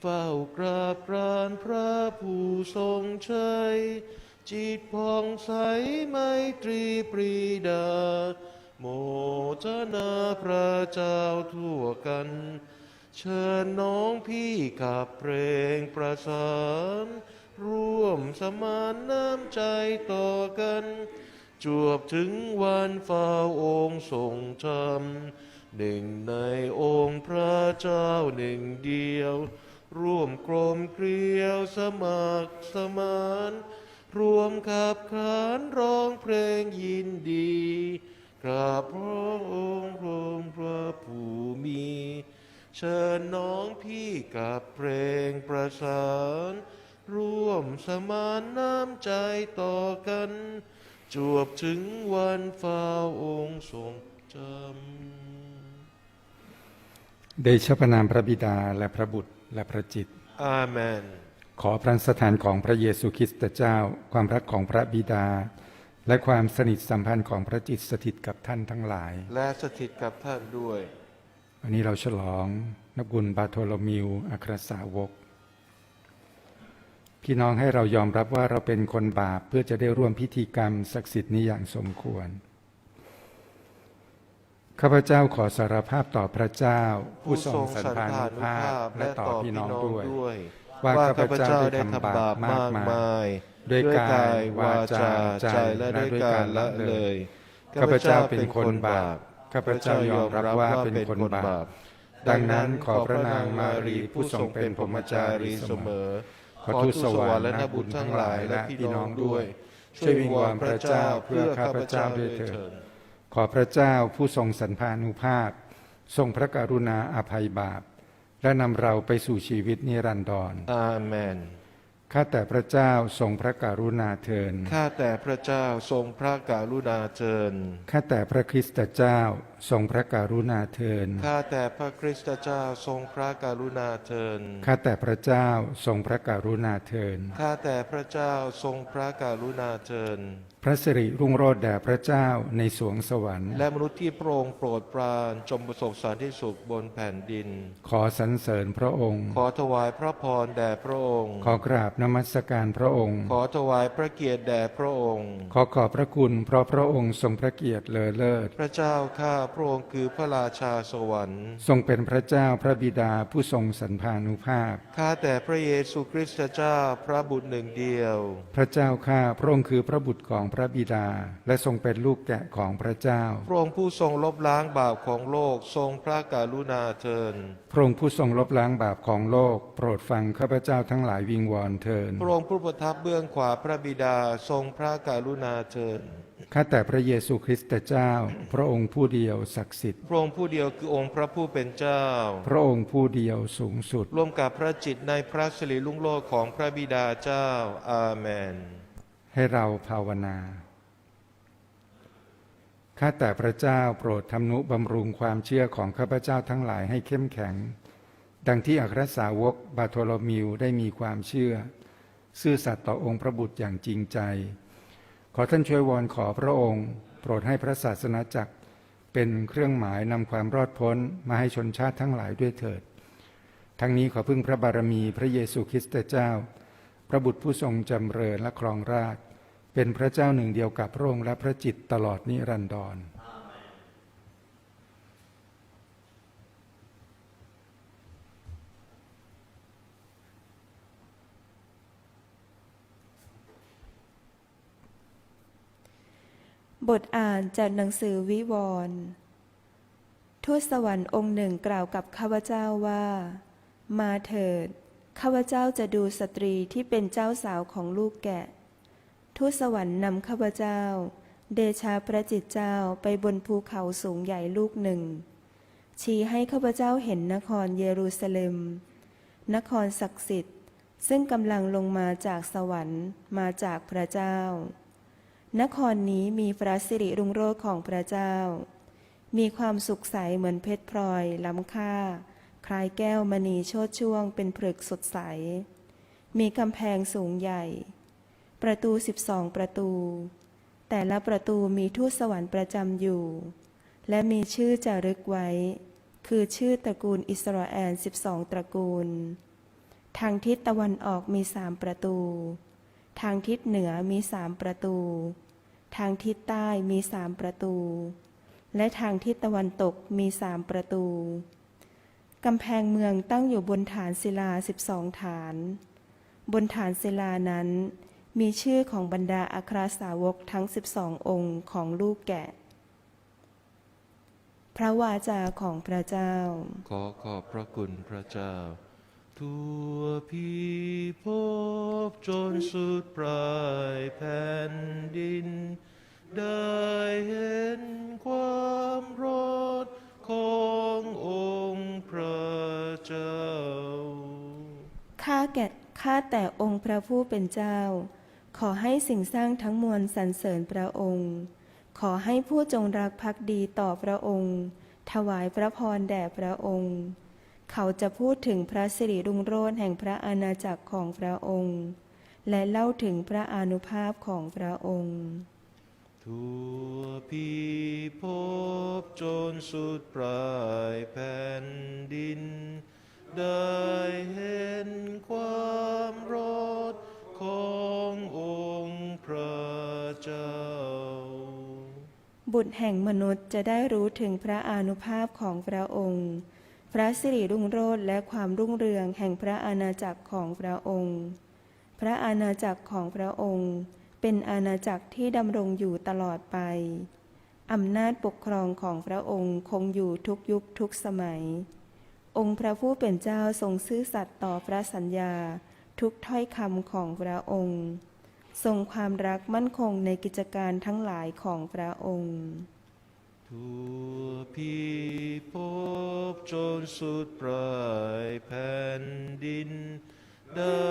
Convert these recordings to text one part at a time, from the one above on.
เฝ้ากราบกรานพระผู้ทรงชัย จิตผ่องใสไมตรีปรีดา โมทนาพระเจ้าทั่วกัน เชิญน้องพี่ขับเพลงประสาน ร่วมสมานน้ำใจต่อกัน จวบถึงวันฟ้าองค์ทรงธรรมหนึ่งในองค์พระเจ้าหนึ่งเดียว ร่วมกลมเกลียวสมัครสมานรวมขับขานร้องเพลงยินดีกราบพระองค์พระองค์พระผู้มี เชิญน้องพี่กับเพลงประสาน ร่วมสมานน้ำใจต่อกัน จวบถึงวันฟ้าองค์ทรงจำเดชะพระนามพระบิดาและพระบุตร และพระจิตรอาเมน ขอพระสถานของพระเยซูคริสต์เจ้า ความรักของพระบิดา และความสนิทสัมพันธ์ของพระจิตสถิตกับท่านทั้งหลาย และสถิตกับท่านด้วย วันนี้เราฉลองนักบุญบาโทโลมิวอัครสาวก พี่น้องให้เรายอมรับว่าเราเป็นคนบาปเพื่อจะได้ร่วมพิธีกรรมศักดิ์สิทธิ์นี้อย่างสมควร ข้าพเจ้าขอสารภาพต่อพระเจ้า ผู้ทรงสันพานุภาพและต่อพี่น้องด้วย ว่าข้าพเจ้าได้ทำบาปมากมาย ด้วยกายวาจาใจและด้วยการละเลยข้าพเจ้าเป็นคนบาปข้าพเจ้ายอมรับว่าเป็นคนบาป ดังนั้นขอพระนางมารีผู้ทรงเป็นพรหมจารีเสมอขอทูตสวรรค์และนักบุญทั้งหลายและพี่น้องด้วย ช่วยวิงวอนพระเจ้าเพื่อข้าพเจ้าด้วยเถิด ขอพระเจ้าผู้ทรงสันพานุภาพ ทรงพระกรุณาอภัยบาป และนำเราไปสู่ชีวิตนิรันดรอาเมนข้าแต่พระเจ้าทรงพระกรุณาเทินข้าแต่พระเจ้าทรงพระกรุณาเชิญข้าแต่พระคริสตเจ้าทรงพระกรุณาเทินข้าแต่พระคริสตเจ้าทรงพระกรุณาเชิญข้าแต่พระเจ้าทรงพระกรุณาเทินข้าแต่พระเจ้าทรงพระกรุณาเชิญพระสิริรุ่งโรจน์แด่พระเจ้าในสวงสวรรค์ และมนุษย์ที่พระองค์โปรดปรานจงประสบสันติสุขบนแผ่นดิน ขอสรรเสริญพระองค์ ขอถวายพระพรแด่พระองค์ ขอกราบนมัสการพระองค์ ขอถวายพระเกียรติแด่พระองค์ ขอขอบพระคุณเพราะพระองค์ทรงพระเกียรติเลอเลิศ พระเจ้าข้าพระองค์คือพระราชาสวรรค์ ทรงเป็นพระเจ้าพระบิดาผู้ทรงสันพานุภาพ ข้าแต่พระเยซูคริสต์เจ้าพระบุตรหนึ่งเดียว พระเจ้าข้าพระองค์คือพระบุตรของพระบิดา และทรงเป็นลูกแกะของพระเจ้า พระองค์ผู้ทรงลบล้างบาปของโลกทรงพระกรุณาเทินพระองค์ผู้ทรงลบล้างบาปของโลก โปรดฟังข้าพเจ้าทั้งหลายวิงวอนเทินพระองค์ผู้ประทับเบื้องขวาพระบิดาทรงพระกรุณาเทินข้าแต่พระเยซูคริสต์เจ้า พระองค์ผู้เดียวศักดิ์สิทธิ์ พระองค์ผู้เดียวคือองค์พระผู้เป็นเจ้า พระองค์ผู้เดียวสูงสุด ร่วมกับพระจิตในพระสิริลุ่งโลดของพระบิดาเจ้า อาเมน ให้เราภาวนา ข้าแต่พระเจ้าโปรดทำนุบำรุงความเชื่อของข้าพเจ้าทั้งหลายให้เข้มแข็ง ดังที่อัครสาวกบาโทโลมิวได้มีความเชื่อ ซื่อสัตย์ต่อองค์พระบุตรอย่างจริงใจ ขอท่านช่วยวอนขอพระองค์ โปรดให้พระศาสนาจักรเป็นเครื่องหมายนำความรอดพ้นมาให้ชนชาติทั้งหลายด้วยเถิด ทั้งนี้ขอพึ่งพระบารมีพระเยซูคริสต์เจ้า พระบุตรผู้ทรงจำเริญและครองราช เป็นพระเจ้าหนึ่งเดียวกับพระองค์และพระจิตตลอดนิรันดรบทอ่านจากหนังสือวิวรณ์ทูตสวรรค์องค์หนึ่งกล่าวกับข้าพเจ้าว่า มาเถิด ข้าพเจ้าจะดูสตรีที่เป็นเจ้าสาวของลูกแกะ ทูตสวรรค์นำข้าพเจ้า เดชาพระจิตเจ้าไปบนภูเขาสูงใหญ่ลูกหนึ่ง ชี้ให้ข้าพเจ้าเห็นนครเยรูซาเล็ม นครศักดิ์สิทธิ์ ซึ่งกำลังลงมาจากสวรรค์มาจากพระเจ้า นครนี้มีพระสิริรุ่งโรจน์ของพระเจ้า มีความสุขใสเหมือนเพชรพลอยล้ำค่า คล้ายแก้วมณีโชดช่วงเป็นผลึกสดใส มีกำแพงสูงใหญ่ ประตูสิบสองประตู แต่ละประตูมีทูตสวรรค์ประจำอยู่ และมีชื่อจารึกไว้ คือชื่อตระกูลอิสราเอลสิบสองตระกูล ทางทิศตะวันออกมีสามประตู ทางทิศเหนือมีสามประตู ทางทิศใต้มีสามประตู และทางทิศตะวันตกมีสามประตูกำแพงเมืองตั้งอยู่บนฐานศิลาสิบสองฐาน บนฐานศิลานั้น มีชื่อของบรรดาอัครสาวกทั้งสิบสององค์ของลูกแกะ พระวาจาของพระเจ้า ขอขอบพระคุณพระเจ้า ทั่วพิภพจนสุดปลายแผ่นดิน ได้เห็นความรอดขององค์พระเจ้า ข้าแก่ข้าแต่องค์พระผู้เป็นเจ้า ขอให้สิ่งสร้างทั้งมวลสรรเสริญพระองค์ ขอให้ผู้จงรักภักดีต่อพระองค์ ถวายพระพรแด่พระองค์ เขาจะพูดถึงพระสิริรุ่งโรจน์แห่งพระอาณาจักรของพระองค์ และเล่าถึงพระอนุภาพของพระองค์ ทั่วพิภพจนสุดปลายแผ่นดิน ได้เห็นความรอดของ บุตรแห่งมนุษย์จะได้รู้ถึงพระอนุภาพของพระองค์ พระสิริรุ่งโรจน์และความรุ่งเรืองแห่งพระอาณาจักรของพระองค์ พระอาณาจักรของพระองค์ เป็นอาณาจักรที่ดำรงอยู่ตลอดไป อำนาจปกครองของพระองค์คงอยู่ทุกยุคทุกสมัย องค์พระผู้เป็นเจ้าทรงซื่อสัตย์ต่อพระสัญญา ทุกถ้อยคำของพระองค์ ทรงความรักมั่นคงในกิจการทั้งหลายของพระองค์ทั่วพิภพจนสุดปลายแผ่นดิน ได้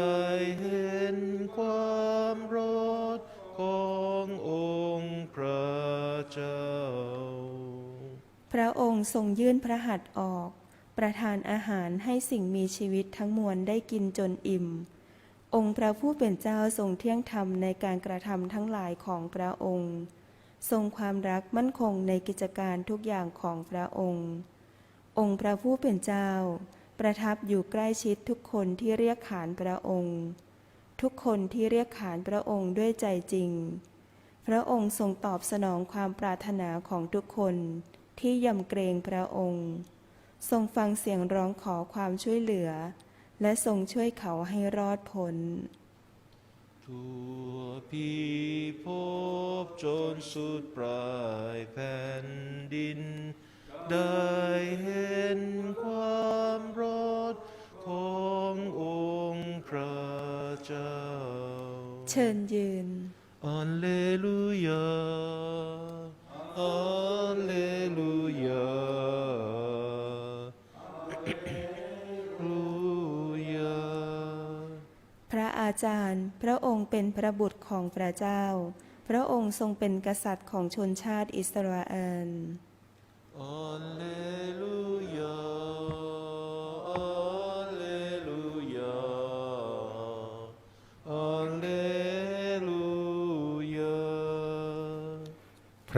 เห็นความรอดขององค์พระเจ้า พระองค์ทรงยื่นพระหัตถ์ออก ประทานอาหารให้สิ่งมีชีวิตทั้งมวลได้กินจนอิ่ม องค์พระผู้เป็นเจ้าทรงเที่ยงธรรมในการกระทำทั้งหลายของพระองค์ ทรงความรักมั่นคงในกิจการทุกอย่างของพระองค์ องค์พระผู้เป็นเจ้า ประทับอยู่ใกล้ชิดทุกคนที่เรียกขานพระองค์ ทุกคนที่เรียกขานพระองค์ด้วยใจจริง พระองค์ทรงตอบสนองความปรารถนาของทุกคนที่ยำเกรงพระองค์ ทรงฟังเสียงร้องขอความช่วยเหลือ และทรงช่วยเขาให้รอดพ้นทั่วพิภพจนสุดปลายแผ่นดิน ได้เห็นความรอดขององค์พระเจ้า เชิญยืนอัลเลลูยา จารย์ พระองค์เป็นพระบุตรของพระเจ้า พระองค์ทรงเป็นกษัตริย์ของชนชาติอิสราเอล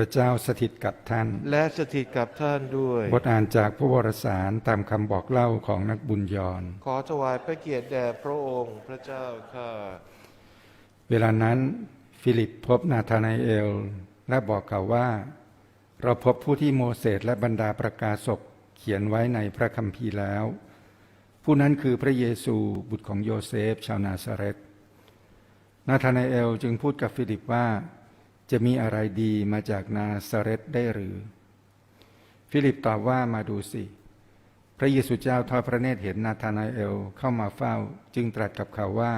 ระเจ้าสถิตกับท่าน และสถิตกับท่านด้วย บทอ่านจากพระวรสารตามคำบอกเล่าของนักบุญยอนขอถวายพระเกียรติแด่พระองค์พระเจ้าข้าเวลานั้นฟิลิปพบนาธานาเอล และบอกเขาว่า เราพบผู้ที่โมเสสและบรรดาประกาศกเขียนไว้ในพระคัมภีร์แล้ว ผู้นั้นคือพระเยซูบุตรของโยเซฟ ชาวนาซาเรตนาธานาเอลจึงพูดกับฟิลิปว่า จะมีอะไรดีมาจากนาซาเรตได้หรือ ฟิลิปตอบว่ามาดูสิ พระเยซูเจ้าทอดพระเนตรเห็นนาธานาเอลเข้ามาเฝ้า จึงตรัสกับเขาว่า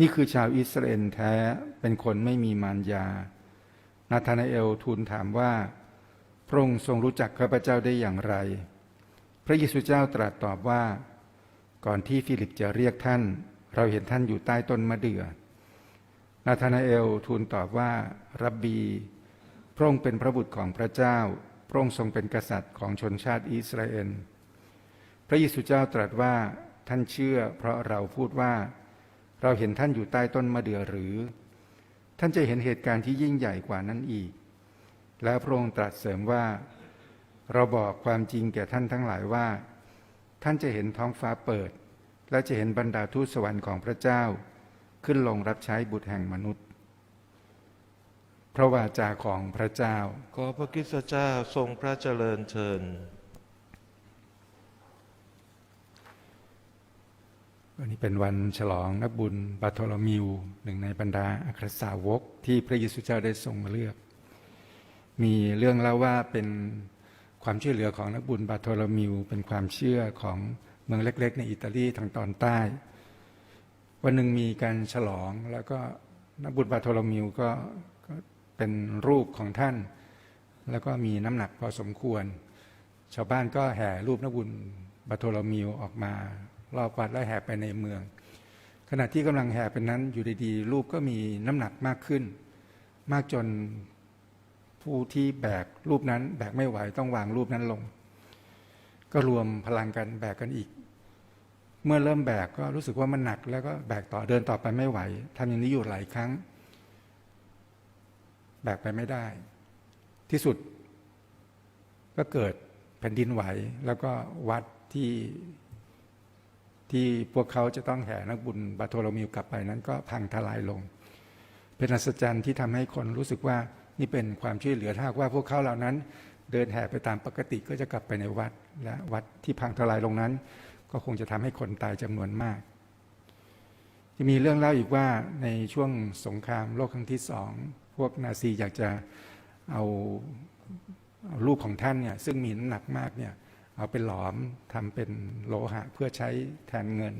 นี่คือชาวอิสราเอลแท้เป็นคนไม่มีมารยา นาธานาเอลทูลถามว่า พระองค์ทรงรู้จักข้าพเจ้าได้อย่างไร พระเยซูเจ้าตรัสตอบว่า ก่อนที่ฟิลิปจะเรียกท่าน เราเห็นท่านอยู่ใต้ต้นมะเดื่อ นาธานาเอลทูลตอบว่า รับบี พระองค์เป็นพระบุตรของพระเจ้า พระองค์ทรงเป็นกษัตริย์ของชนชาติอิสราเอล พระเยซูเจ้าตรัสว่าท่านเชื่อ เพราะเราพูดว่า เราเห็นท่านอยู่ใต้ต้นมะเดื่อหรือ ท่านจะเห็นเหตุการณ์ที่ยิ่งใหญ่กว่านั้นอีก แล้วพระองค์ตรัสเสริมว่า เราบอกความจริงแก่ท่านทั้งหลายว่า ท่านจะเห็นท้องฟ้าเปิด และจะเห็นบรรดาทูตสวรรค์ของพระเจ้า ขึ้นลงรับใช้บุตรแห่งมนุษย์ พระวาจาของพระเจ้า ขอพระคริสตเจ้าทรงพระเจริญเชิญวันนี้เป็นวันฉลองนักบุญบาโทโลมิวหนึ่งในบรรดาอัครสาวกที่พระเยซูเจ้าได้ทรงเลือก มีเรื่องเล่าว่าเป็นความช่วยเหลือของนักบุญบาโทโลมิว เป็นความเชื่อของเมืองเล็ก ๆ ในอิตาลีทางตอนใต้ วันหนึ่งมีการฉลองแล้วก็นักบุญบาโทโลมิวก็ก็เป็นรูปของท่าน แล้วก็มีน้ำหนักพอสมควร ชาวบ้านก็แห่รูปนักบุญบาโทโลมิวออกมารอบวัดและแห่ไปในเมือง ขณะที่กำลังแห่เป็นนั้นอยู่ดีๆ รูปก็มีน้ำหนักมากขึ้น มากจนผู้ที่แบกรูปนั้นแบกไม่ไหวต้องวางรูปนั้นลง ก็รวมพลังกันแบกกันอีก เมื่อเริ่มแบกก็รู้สึกว่ามันหนัก แล้วก็แบกต่อเดินต่อไปไม่ไหวทำอย่างนี้อยู่หลายครั้ง แบกไปไม่ได้ ที่สุด ก็เกิดแผ่นดินไหว แล้วก็วัดที่ที่พวกเขาจะต้องแห่นักบุญบาโทโลมิวกลับไปนั้นก็พังทลายลง เป็นอัศจรรย์ที่ทำให้คนรู้สึกว่านี่เป็นความช่วยเหลือถ้าว่าพวกเขาเหล่านั้น เดินแห่ไปตามปกติก็จะกลับไปในวัด และวัดที่พังทลายลงนั้น ก็คงจะทำให้คนตายจำนวนมาก จะมีเรื่องเล่าอีกว่าในช่วงสงครามโลกครั้งที่สองพวกนาซีอยากจะเอาเอารูปของท่านเนี่ยซึ่งมีน้ำหนักมากเนี่ยเอาไปหลอมทำเป็นโลหะเพื่อใช้แทนเงิน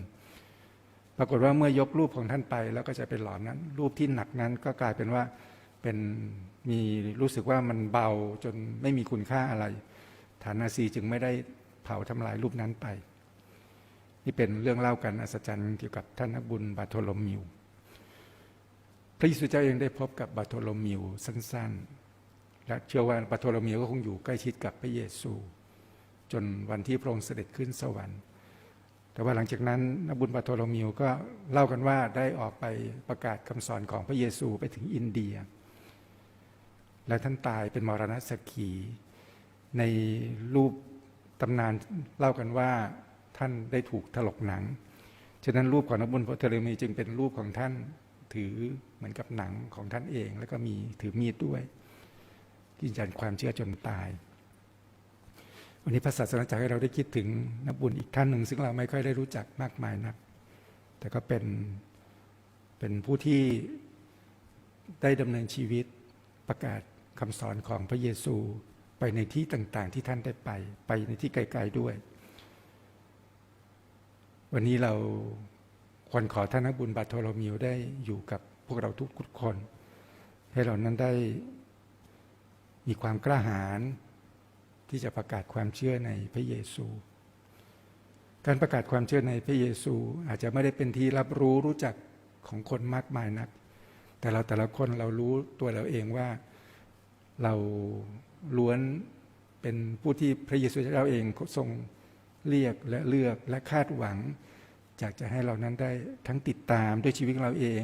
ปรากฏว่าเมื่อยกรูปของท่านไป แล้วก็จะเป็นหลอมนั้น รูปที่หนักนั้นก็กลายเป็นว่าเป็นมีรู้สึกว่ามันเบาจนไม่มีคุณค่าอะไร ฐานนาซีจึงไม่ได้เผาทำลายรูปนั้นไป นี่เป็นเรื่องเล่ากันอัศจรรย์เกี่ยวกับท่านนักบุญบาโทโลมิว พระเยซูเจ้าเองได้พบกับบาโทโลมิวสั้นๆ และเชื่อว่าบาโทโลมิวก็คงอยู่ใกล้ชิดกับพระเยซู จนวันที่พระองค์เสด็จขึ้นสวรรค์ แต่ว่าหลังจากนั้นนักบุญบาโทโลมิวก็เล่ากันว่าได้ออกไปประกาศคำสอนของพระเยซูไปถึงอินเดีย และท่านตายเป็นมรณะสกีในรูปตำนานเล่ากันว่า ท่านได้ถูกถลกหนัง ฉะนั้นรูปของนักบุญบาโทโลมิวจึงเป็นรูปของท่านถือเหมือนกับหนังของท่านเอง แล้วก็มีถือมีดด้วยยืนยันความเชื่อจนตาย วันนี้พระศาสนาจักรให้เราได้คิดถึงนักบุญอีกท่านหนึ่ง ซึ่งเราไม่ค่อยได้รู้จักมากมายนัก แต่ก็เป็นเป็นผู้ที่ได้ดำเนินชีวิตประกาศคำสอนของพระเยซูไปในที่ต่างๆ ที่ท่านได้ไป ไปในที่ไกล ๆด้วย วันนี้เราควรขอท่านนักบุญบาโทโลมิวได้อยู่กับพวกเราทุกคน ให้เรานั้นได้มีความกล้าหาญที่จะประกาศความเชื่อในพระเยซู การประกาศความเชื่อในพระเยซู อาจจะไม่ได้เป็นที่รับรู้รู้จักของคนมากมายนัก แต่เราแต่ละคนเรารู้ตัวเราเองว่าเราล้วนเป็นผู้ที่พระเยซูเจ้าเองทรง เรียกและเลือกและคาดหวังอยากจะให้เรานั้นได้ทั้งติดตามด้วยชีวิตเราเอง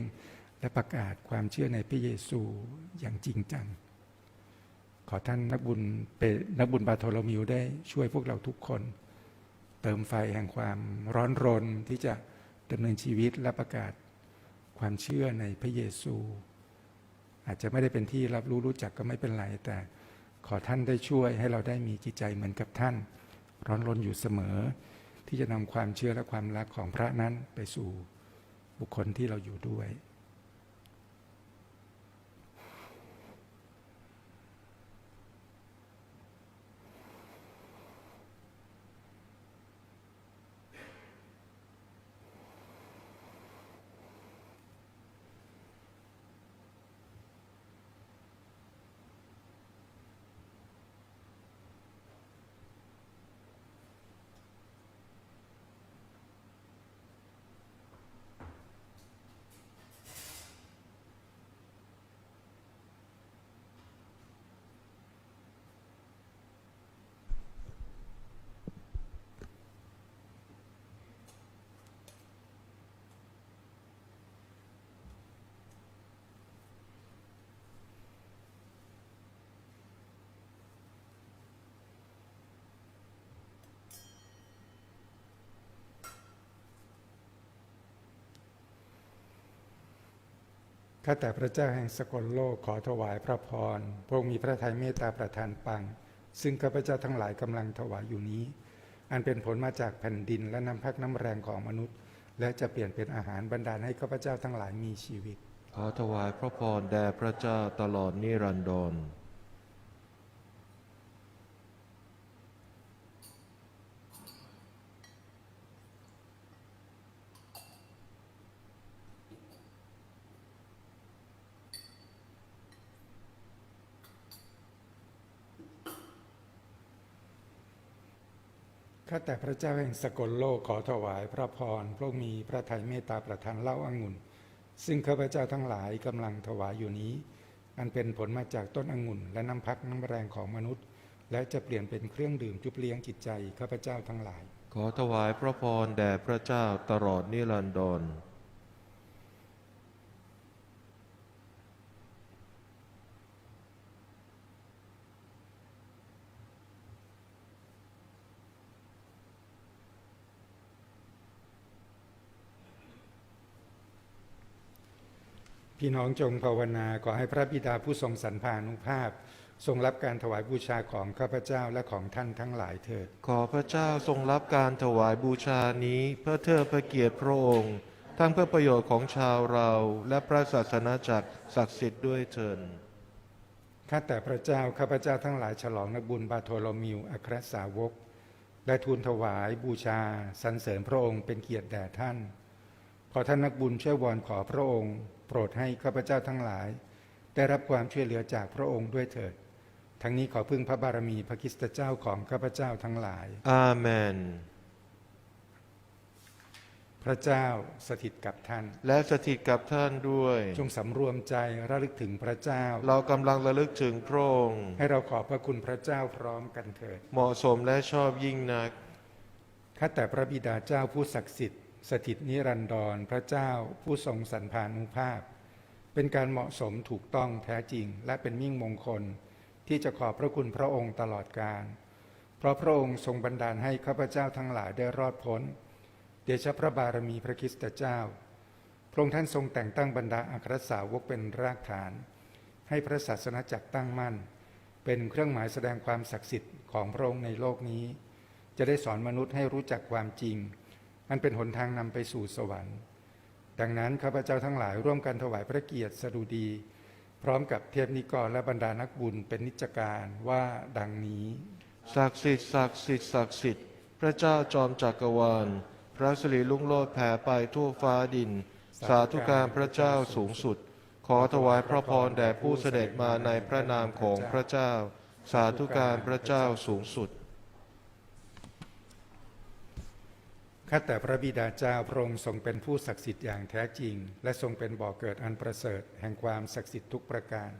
และประกาศความเชื่อในพระเยซูอย่างจริงจัง ขอท่านนักบุญเป็นักบุญบาโทโลมิวได้ช่วยพวกเราทุกคน เติมไฟแห่งความร้อนรนที่จะดำเนินชีวิตและประกาศความเชื่อในพระเยซู อาจจะไม่ได้เป็นที่รับรู้รู้จักก็ไม่เป็นไรแต่ขอท่านได้ช่วยให้เราได้มีจิตใจเหมือนกับท่าน ร้อนรนอยู่เสมอ ที่จะนำความเชื่อและความรักของพระนั้นไปสู่บุคคลที่เราอยู่ด้วย ข้าแต่พระเจ้าแห่งสกลโลกขอถวายพระพรพระองค์มีพระทัยเมตตาประทานปัง ซึ่งข้าพเจ้าทั้งหลายกำลังถวายอยู่นี้ อันเป็นผลมาจากแผ่นดินและน้ำพักน้ำแรงของมนุษย์ และจะเปลี่ยนเป็นอาหารบรรดาให้ข้าพเจ้าทั้งหลายมีชีวิต ขอถวายพระพรแด่พระเจ้าตลอดนิรันดร ข้าแต่พระเจ้าแห่งสกลโลกขอถวายพระพรพระมีพระทัยเมตตาประทานเล่าอังุ่น ซึ่งข้าพเจ้าทั้งหลายกำลังถวายอยู่นี้ อันเป็นผลมาจากต้นองุ่น และน้ำพักน้ำแรงของมนุษย์ และจะเปลี่ยนเป็นเครื่องดื่มจุบเลี้ยงจิตใจข้าพเจ้าทั้งหลาย ขอถวายพระพรแด่พระเจ้าตลอดนิรันดร พี่น้องจงภาวนาขอให้พระบิดาผู้ทรงสรรพานุภาพ ทรงรับการถวายบูชาของข้าพเจ้าและของท่านทั้งหลายเถิด ขอพระเจ้าทรงรับการถวายบูชานี้เพื่อเทิดพระเกียรติพระองค์ ทั้งเพื่อประโยชน์ของชาวเราและพระศาสนาจักรศักดิ์สิทธิ์ด้วยเถิดข้าแต่พระเจ้าข้าพเจ้าทั้งหลายฉลองนักบุญบาโทโลมิวอัครสาวก และทูลถวายบูชาสรรเสริญพระองค์เป็นเกียรติแด่ท่านข อท่านนักบุญช่วยวอนขอพระองค์ โปรดให้ข้าพเจ้าทั้งหลาย ได้รับความช่วยเหลือจากพระองค์ด้วยเถิด ทั้งนี้ขอพึ่งพระบารมีพระคริสตเจ้าของข้าพเจ้าทั้งหลาย อาเมน พระเจ้าสถิตกับท่าน และสถิตกับท่านด้วย จงสำรวมใจระลึกถึงพระเจ้า เรากำลังระลึกถึงพระองค์ ให้เราขอบพระคุณพระเจ้าพร้อมกันเถิด เหมาะสมและชอบยิ่งนัก ข้าแต่พระบิดาเจ้าผู้ศักดิ์สิทธิ์ สถิตนิรันดรพระเจ้าผู้ทรงสรรพานุภาพ เป็นการเหมาะสมถูกต้องแท้จริง และเป็นมิ่งมงคล ที่จะขอบพระคุณพระองค์ตลอดกาลเพราะพระองค์ทรงบันดาลให้ข้าพเจ้าทั้งหลายได้รอดพ้น เดชะพระบารมีพระคริสตเจ้า พระองค์ท่านทรงแต่งตั้งบรรดาอัครสาวกเป็นรากฐาน ให้พระศาสนาจักรตั้งมั่น เป็นเครื่องหมายแสดงความศักดิ์สิทธิ์ของพระองค์ในโลกนี้ จะได้สอนมนุษย์ให้รู้จักความจริง อันเป็นหนทางนำไปสู่สวรรค์ ดังนั้นข้าพเจ้าทั้งหลายร่วมกันถวายพระเกียรติสดุดี พร้อมกับเทพนิกรและบรรดานักบุญเป็นนิจการว่าดังนี้ศักดิ์สิทธิ์ศักดิ์สิทธิ์ศักดิ์สิทธิ์พระเจ้าจอมจักรวาล พระสิริลุ่งโลดแผ่ไปทั่วฟ้าดิน สาธุการพระเจ้าสูงสุด ขอถวายพระพรแด่ผู้เสด็จมาในพระนามของพระเจ้า สาธุการพระเจ้าสูงสุด ข้าแต่พระบิดาเจ้าพระองค์ทรงเป็นผู้ศักดิ์สิทธิ์อย่างแท้จริง และทรงเป็นบ่อเกิดอันประเสริฐ แห่งความศักดิ์สิทธิ์ทุกประการ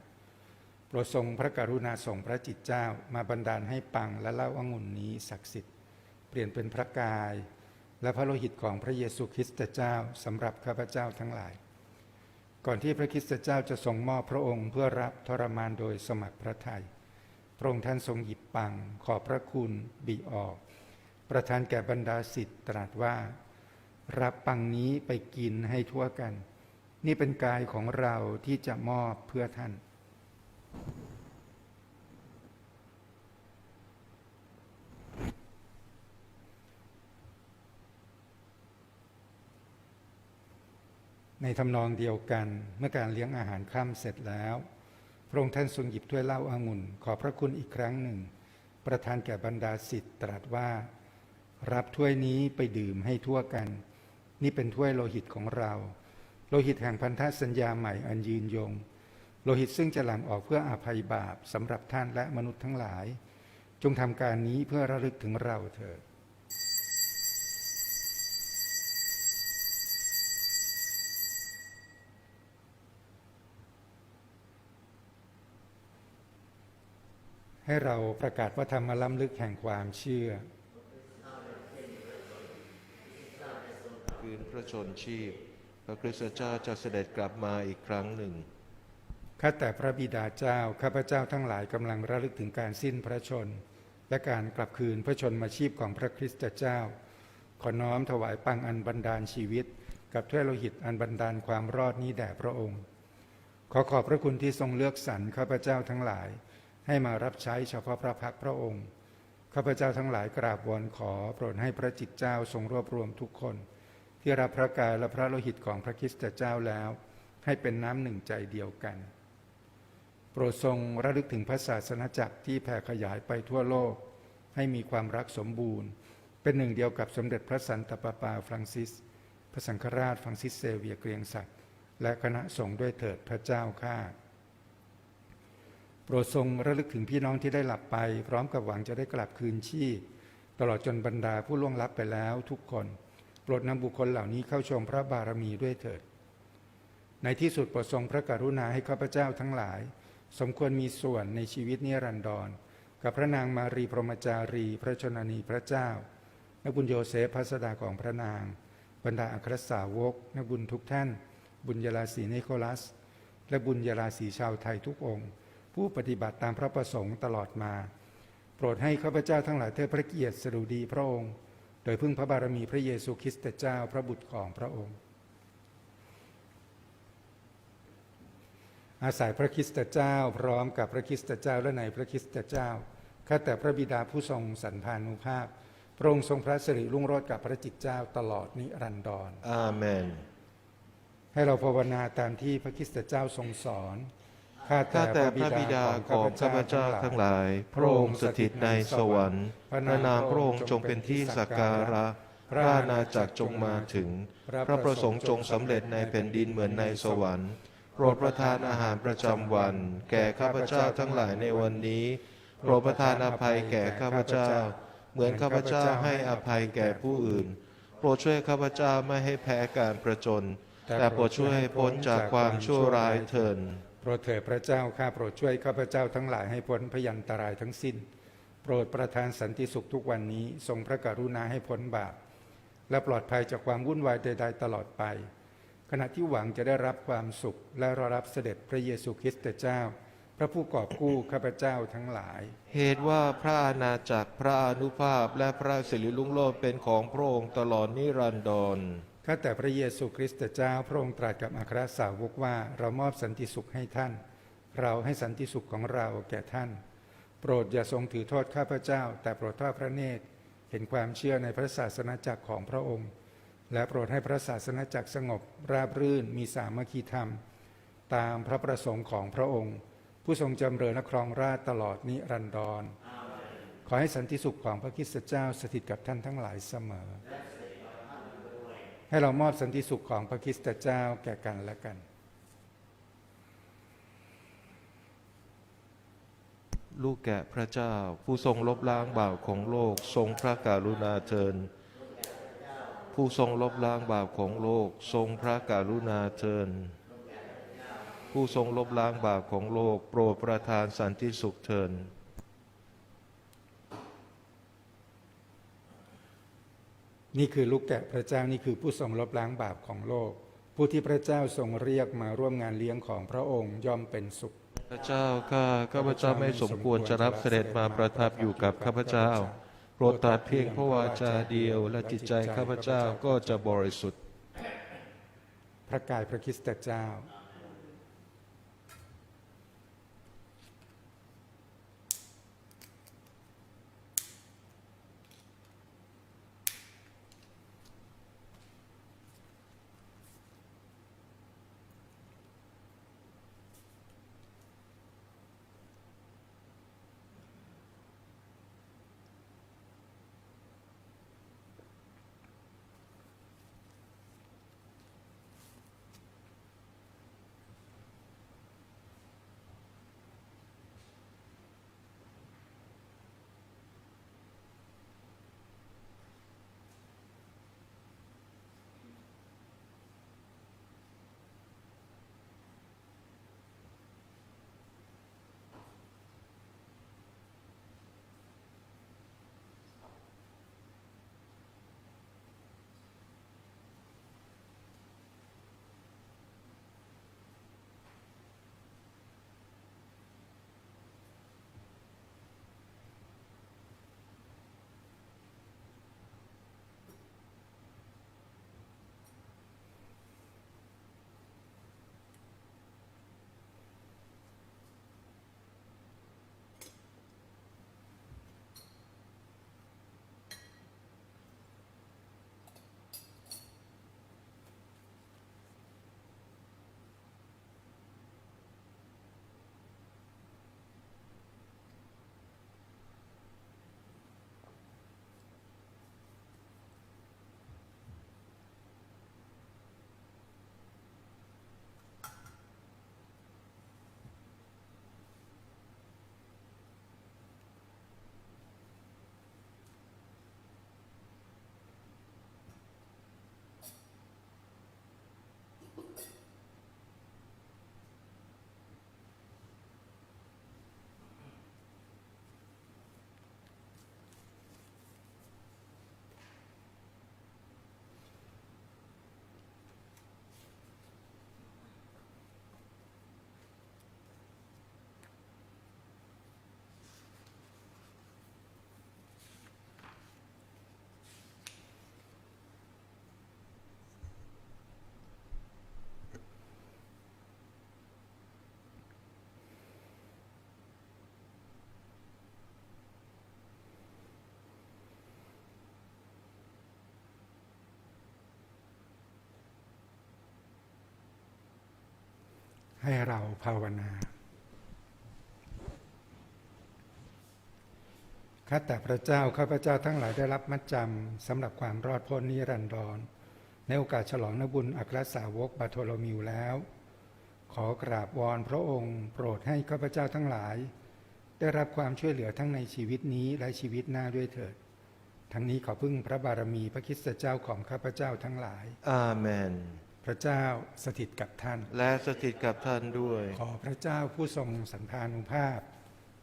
โปรดทรงพระกรุณาส่งพระจิตเจ้ามาบันดาลให้ปังและเล่าองุ่นนี้ศักดิ์สิทธิ์ เปลี่ยนเป็นพระกาย และพระโลหิตของพระเยซูคริสต์เจ้าสำหรับข้าพเจ้าทั้งหลาย ก่อนที่พระคริสต์เจ้าจะทรงมอบพระองค์เพื่อรับทรมานโดยสมัครพระทยัยพระองค์ท่านทรงหยิบปังขอบพระคุณบีออก ประทานแก่บรรดาสิทธิ์ตรัสว่า รับปังนี้ไปกินให้ทั่วกัน นี่เป็นกายของเราที่จะมอบเพื่อท่าน ในทำนองเดียวกันเมื่อการเลี้ยงอาหารค่ำเสร็จแล้วพระองค์ท่านทรงหยิบถ้วยเหล้าอางุ่น ขอพระคุณอีกครั้งหนึ่ง ประทานแก่บรรดาสิทธิ์ตรัสว่า รับถ้วยนี้ไปดื่มให้ทั่วกัน นี่เป็นถ้วยโลหิตของเรา โลหิตแห่งพันธสัญญาใหม่อันยืนยง โลหิตซึ่งจะหลั่งออกเพื่ออาภัยบาปสำหรับท่านและมนุษย์ทั้งหลาย จงทำการนี้เพื่อระลึกถึงเราเถิดให้เราประกาศว่าธรรมล้ำลึกแห่งความเชื่อ คืนพระชนชีพ พระคริสตเจ้าจะเสด็จกลับมาอีกครั้งหนึ่งข้าแต่พระบิดาเจ้าข้าพเจ้าทั้งหลายกำลังระลึกถึงการสิ้นพระชน และการกลับคืนพระชนมาชีพของพระคริสตเจ้า ขอน้อมถวายปังอันบันดาลชีวิต กับถ้วยโลหิตอันบันดาลความรอดนี้แด่พระองค์ ขอขอบพระคุณที่ทรงเลือกสรรข้าพเจ้าทั้งหลาย ให้มารับใช้เฉพาะพระพักตร์พระองค์ข้าพเจ้าทั้งหลายกราบวอนขอโปรดให้พระจิตเจ้าทรงรวบรวมทุกคน ที่รับพระกายและพระโลหิตของพระคริสตเจ้าแล้ว ให้เป็นน้ำหนึ่งใจเดียวกัน โปรดทรงระลึกถึงพระศาสนาจักรที่แผ่ขยายไปทั่วโลก ให้มีความรักสมบูรณ์ เป็นหนึ่งเดียวกับสมเด็จพระสันตะปาปาฟรังซิส พระสังฆราชฟรังซิสเซเวียเกรียงศักดิ์และคณะสงฆ์ด้วยเถิดพระเจ้าข้าโปรดทรงระลึกถึงพี่น้องที่ได้หลับไป พร้อมกับหวังจะได้กลับคืนชีพตลอดจนบรรดาผู้ล่วงลับไปแล้วทุกคน ปรดนำบุคคลเหล่านี้เข้าชมพระบารมีด้วยเถิด ในที่สุดโปรดทรงพระกรุณาให้ข้าพเจ้าทั้งหลาย สมควรมีส่วนในชีวิตนิรันดร กับพระนางมารีพรหมจารี พระชนนีพระเจ้านักบุญโยเซฟพัสดาของพระนาง บรรดาอัครสาวกนักบุญทุกท่าน บุญยราศีนิโคลัส และบุญยราศีชาวไทยทุกองค์ ผู้ปฏิบัติตามพระประสงค์ตลอดมา โปรดให้ข้าพเจ้าทั้งหลายเทิดพระเกียรติสรุดีพระองค์ ดยพึ่งพระบารมีพระเยซูคริสต์เจ้าพระบุตรของพระองค์ อาศัยพระคริสตเจ้าพร้อมกับพระคริสตเจ้าและในพระคริสตเจ้าข้าแต่พระบิดาผู้ทรงสันพานุภาพ พระองค์ทรงพระสิริรุ่งโรจน์กับพระจิตเจ้าตลอดนิรันดรอาเมน ให้เราภาวนาตามที่พระคริสตเจ้าทรงสอน ข้าข้าแต่แต่พพระระบิบิดาดาขขอองงข้าข้าพพเจ้าเจ้าทั้ทั้งงหหลาลายยพระองค์สถิตในสวรรค์พระนามพระองค์จงเป็นที่สักการะ พระอาณาจักรจงมาถึง พระประสงค์จงสำเร็จในแผ่นดินเหมือนในสวรรค์โปรดประทานอาหารประจำวัน แก่ข้าพเจ้าทั้งหลายในวันนี้ โปรดประทานอภัยแก่ข้าพเจ้า เหมือนข้าพเจ้าให้อภัยแก่ผู้อื่น โปรดช่วยข้าพเจ้าไม่ให้แพ้การประจน แต่โปรดช่วยให้พ้นจากความชั่วร้ายเถิดโป รดเถิดพระเจ้าข้าโปรดช่วยข้าพเจ้าทั้งหลายให้พ้นพยันตรายทั้งสิ้น โปรดประทานสันติสุขทุกวันนี้ ทรงพระกรุณาให้พ้นบาป และปลอดภัยจากความวุ่นวายใด ๆ ตลอดไป ขณะที่หวังจะได้รับความสุขและรอรับเสด็จพระเยซูคริสต์เจ้า พระผู้กอบกู้ข้าพเจ้าทั้งหลาย เหตุว่าพระอาณาจักรพระอนุภาพและพระสิริลุงโลดเป็นของพระองค์ตลอดนิรันดร ข้าแต่พระเยซูคริสต์เจ้าพระองค์ตรัสกับอัครสาวกว่าเรามอบสันติสุขให้ท่าน เราให้สันติสุขของเราแก่ท่าน โปรดอย่าทรงถือโทษข้าพเจ้า แต่โปรดทอดพระเนตรเห็นความเชื่อในพระศาสนาจักรของพระองค์ และโปรดให้พระศาสนาจักรสงบ ราบรื่นมีสามัคคีธรรม ตามพระประสงค์ของพระองค์ ผู้ทรงจำเริญและครองราชตลอดนิรันดรขอให้สันติสุขของพระคริสตเจ้าสถิตกับท่านทั้งหลายเสมอ ให้เรามอบสันติสุขของพระคริสตเจ้าแก่กันและกัน ลูกแกะพระเจ้าผู้ทรงลบล้างบาปของโลก ทรงพระกรุณาเทินผู้ทรงลบล้างบาปของโลก ทรงพระกรุณาเทินผู้ทรงลบล้างบาปของโลก โปรดประทานสันติสุขเทิน นี่คือลูกแกะพระเจ้านี่คือผู้ทรงลบล้างบาปของโลก ผู้ที่พระเจ้าทรงเรียกมาร่วมงานเลี้ยงของพระองค์ย่อมเป็นสุข พระเจ้าข้าข้าพเจ้าไม่สมควรจะรับเสด็จมาประทับอยู่กับข้าพเจ้า โปรดตรัดเพียงพระวาจาเดียวและจิตใจข้าพเจ้าก็จะบริสุทธิ์ พระกายพระคริสตเจ้า ให้เราภาวนา ข้าแต่พระเจ้า ข้าพระเจ้าทั้งหลายได้รับมัดจำสำหรับความรอดพ้นนิรันดร ในโอกาสฉลองนบุญอัครสาวกบาโทโลมิวแล้ว ขอกราบวอนพระองค์ โปรดให้ข้าพเจ้าทั้งหลาย ได้รับความช่วยเหลือทั้งในชีวิตนี้และชีวิตหน้าด้วยเถิดทั้งนี้ขอพึ่งพระบารมีพระคริสตเจ้าของข้าพเจ้าทั้งหลาย อาเมน พระเจ้าสถิตกับท่าน และสถิตกับท่านด้วย ขอพระเจ้าผู้ทรงสันพานุภาพ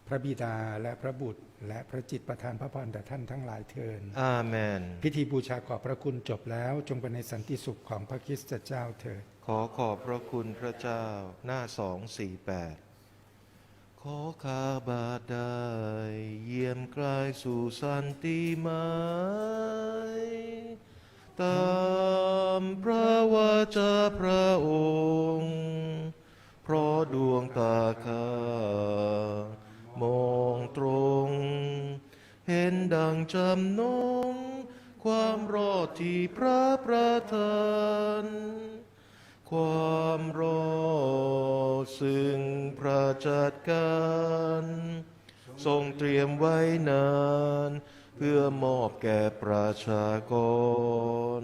พระบิดาและพระบุตร และพระจิตประทานพระพรแด่ท่านทั้งหลายเทินอาเมน พิธีบูชาขอบพระคุณจบแล้ว จงเป็นในสันติสุขของพระคริสตเจ้าเถิด ขอขอบพระคุณพระเจ้าหน้าสองสี่แปดขอข้าบาทได้เยี่ยมกลายสู่สันติไมย ตามพระวาจาพระองค์ เพราะดวงตาข้ามองตรง เห็นดังจำนง ความรอดที่พระประทาน ความรอดซึ่งพระจัดการ ทรงเตรียมไว้นาน เพื่อมอบแก่ประชากร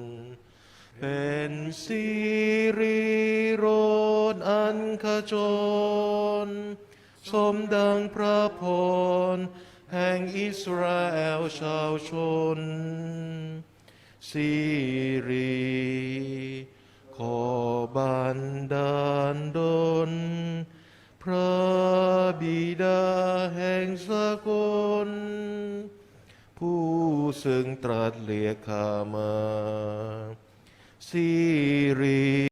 เป็นสิริโรดอันขจร สมดังพระพร แห่งอิสราเอลชาวชนสิริขอบันดาลดลพระบิดาแห่งสกล ผู้ซึ่งตรัสเรียกข้ามาสิริ